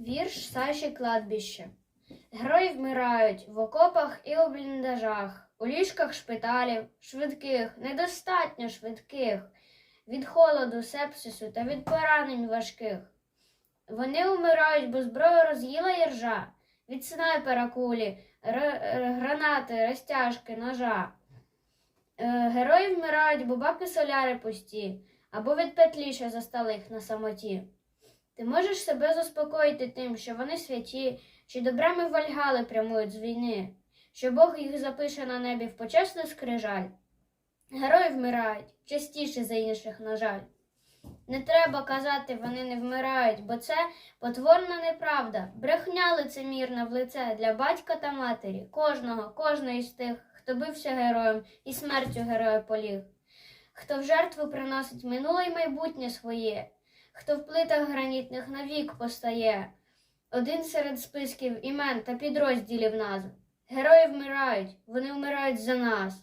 Вірш Саші Кладбище. Герої вмирають в окопах і у бліндажах, у ліжках шпиталів, швидких, недостатньо швидких, від холоду, сепсису та від поранень важких. Вони умирають, бо зброю роз'їла іржа, від снайпера кулі, гранати, розтяжки, ножа. Е, Герої вмирають, бо баки соляри пусті, або від петлі, що застали їх на самоті. Ти можеш себе заспокоїти тим, що вони святі, що добрами вальгали прямують з війни, що Бог їх запише на небі в почесну скрижаль. Герої вмирають частіше за інших, на жаль. Не треба казати, вони не вмирають, бо це потворна неправда, брехня лицемірна в лице для батька та матері, кожного, кожної з тих, хто бився героєм і смертю героя поліг, хто в жертву приносить минуле й майбутнє своє, хто в плитах гранітних навік постає, один серед списків імен та підрозділів назв. Герої вмирають, вони вмирають за нас.